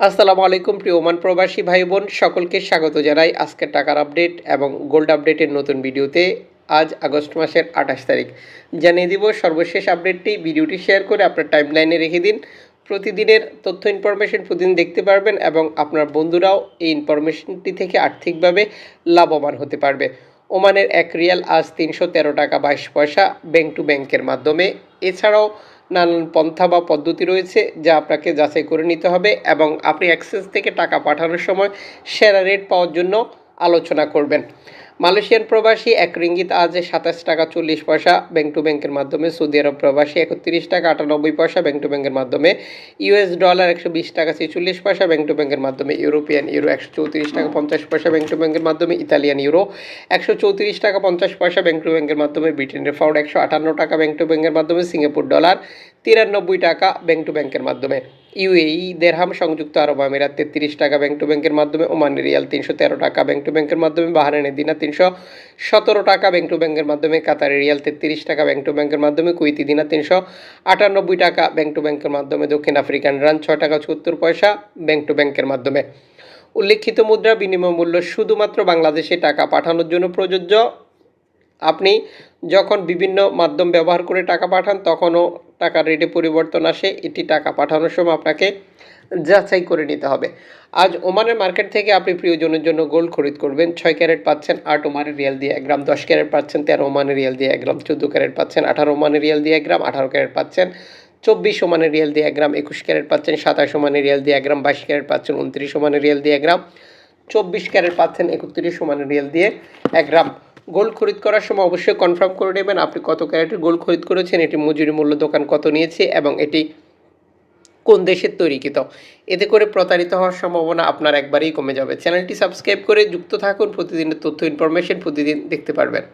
আসসালামু আলাইকুম, প্রিয় ওমান প্রবাসী ভাই বোন সকলকে স্বাগত জানাই আজকের টাকার আপডেট এবং গোল্ড আপডেটের নতুন ভিডিওতে। আজ আগস্ট মাসের আঠাশ তারিখ। জানিয়ে দিব সর্বশেষ আপডেটটি। ভিডিওটি শেয়ার করে আপনার টাইমলাইনে রেখে দিন। প্রতিদিনের তথ্য, ইনফরমেশন প্রতিদিন দেখতে পারবেন এবং আপনার বন্ধুরাও এই ইনফরমেশনটি থেকে আর্থিকভাবে লাভবান হতে পারবে। ওমানের এক রিয়াল আজ তিনশো তেরো টাকা বাইশ পয়সা ব্যাংক টু ব্যাংকের মাধ্যমে। এছাড়াও নানান পন্থা বা পদ্ধতি রয়েছে যা আপনাকে যাচাই করে নিতে হবে এবং আপনি অ্যাক্সেস থেকে টাকা পাঠানোর সময় সেরা রেট পাওয়ার জন্য আলোচনা করবেন। মালয়েশিয়ান প্রবাসী এক রিঙ্গিত আজ সাতাশ টাকা চল্লিশ পয়সা ব্যাংক টু ব্যাংকের মাধ্যমে, সৌদি আরব প্রবাসী একত্রিশ টাকা আটানব্বই পয়সা ব্যাংক টু ব্যাংকের মাধ্যমে ইউএস ডলার একশো বিশ টাকা ছেচল্লিশ পয়সা ব্যাংক টু ব্যাংকের মাধ্যমে ইউরোপিয়ান ইউরো একশো চৌত্রিশ টাকা পঞ্চাশ পয়সা ব্যাংক টু ব্যাংকের মাধ্যমে ইতালিয়ান ইউরো একশো চৌত্রিশ টাকা পঞ্চাশ পয়সা ব্যাংক টু ব্যাংকের মাধ্যমে ব্রিটেনের ফাউন্ড একশো আটান্ন টাকা ব্যাংক টু ব্যাংকের মাধ্যমে সিঙ্গাপুর ডলার তিরানব্বই টাকা ব্যাংক টু ব্যাংকের মাধ্যমে। ইউএই, দেড়হাম সংযুক্ত আরব আমিরাত, তেত্রিশ টাকা ব্যাংক টু ব্যাংকের মাধ্যমে, ওমানি রিয়াল তিনশো তেরো টাকা ব্যাংক টু ব্যাংকের মাধ্যমে বাহারানের দিনা তিনশো সতেরো টাকা ব্যাংক টু ব্যাংকের মাধ্যমে, কাতারি রিয়াল তেত্রিশ টাকা ব্যাংক টু ব্যাংকের মাধ্যমে কুইতি দিনা তিনশো আটানব্বই টাকা ব্যাংক টু ব্যাংকের মাধ্যমে, দক্ষিণ আফ্রিকান রান ছয় টাকা চুয়াত্তর পয়সা ব্যাংক টু ব্যাংকের মাধ্যমে। উল্লেখিত মুদ্রা বিনিময় মূল্য শুধুমাত্র বাংলাদেশে টাকা পাঠানোর জন্য প্রযোজ্য। আপনি যখন বিভিন্ন মাধ্যম ব্যবহার করে টাকা পাঠান, তখনও টাকার রেটে পরিবর্তন আসে, এটি টাকা পাঠানোর সময় আপনাকে যাচাই করে নিতে হবে। আজ ওমানের মার্কেট থেকে আপনি প্রিয়জনের জন্য গোল্ড খরিদ করবেন, ছয় ক্যারেট পাচ্ছেন, আট ওমানের রিয়াল দিয়ে এক গ্রাম, দশ ক্যারেট পাচ্ছেন, তেরো ওমানের রিয়াল দিয়ে এক গ্রাম, চোদ্দ ক্যারেট পাচ্ছেন, আঠারো ওমানের রিয়াল দিয়ে এক গ্রাম, আঠারো ক্যারেট পাচ্ছেন, চব্বিশ ওমানের রিয়াল দিয়ে এক গ্রাম, একুশ ক্যারেট পাচ্ছেন, সাতাশ ওমানের রিয়াল দিয়ে এক গ্রাম, বাইশ ক্যারেট পাচ্ছেন, উনত্রিশ ওমানের রিয়াল দিয়ে এক গ্রাম, চব্বিশ ক্যারেট পাচ্ছেন, একত্রিশ ওমানের রিয়াল দিয়ে এক গ্রাম। গোল্ড খরিদ করার সময় অবশ্যই কনফার্ম করে নেবেন আপনি কত ক্যারেটের গোল্ড খরিদ করেছেন, এটি মজুরি মূল্য দোকান কত নিয়েছে এবং এটি কোন দেশের তৈরিকৃত। এতে করে প্রতারিত হওয়ার সম্ভাবনা আপনার একবারেই কমে যাবে। চ্যানেলটি সাবস্ক্রাইব করে যুক্ত থাকুন, প্রতিদিনের তথ্য ইনফরমেশন প্রতিদিন দেখতে পারবেন।